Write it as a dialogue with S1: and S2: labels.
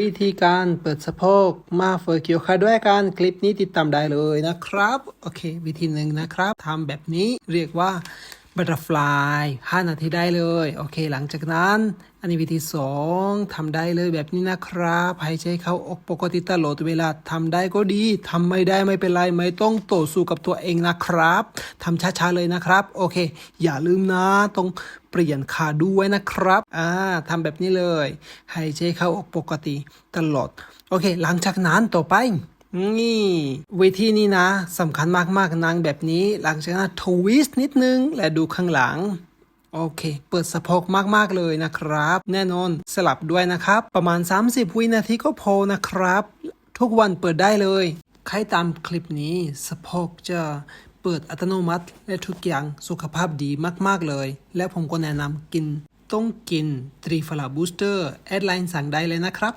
S1: วิธีการเปิดสะโพกมาเฟอร์เกียวคาด้วยกันคลิปนี้ติดตามได้เลยนะครับ โอเค วิธีหนึ่งนะครับทำแบบนี้เรียกว่า butterfly 5 นาทีได้เลย โอเค หลังจากนั้นอันนี้วิธีสองทำได้เลยแบบนี้นะครับหายใจเข้าออกปกติตลอดเวลาทำได้ก็ดีทำไม่ได้ไม่เป็นไร ไม่ต้องต่อสู้กับตัวเองนะครับทำช้าๆเลยนะครับ โอเค อย่าลืมนะต้องเปลี่ยนขาด้วยนะครับอ่าทำแบบนี้เลยหายใจเข้าออกปกติตลอด โอเค หลังจากนั้นต่อไป นี่วิธีนี้นะสำคัญมากๆนางแบบนี้ หลังจากนั้นทวิสต์นิดนึง และดูข้างหลัง โอเค เปิดสะโพกมากๆเลยนะครับ แน่นอนสลับด้วยนะครับ ประมาณ 30 วินาทีก็พอนะครับ ทุกวันเปิดได้เลย ใครตามคลิปนี้สะโพกจะเปิดอัตโนมัติ และทุกอย่างสุขภาพดีมากๆเลย และผมก็แนะนำกินต้องกินตรีฟลาบูสเตอร์แอดไลน์สั่งได้เลยนะครับ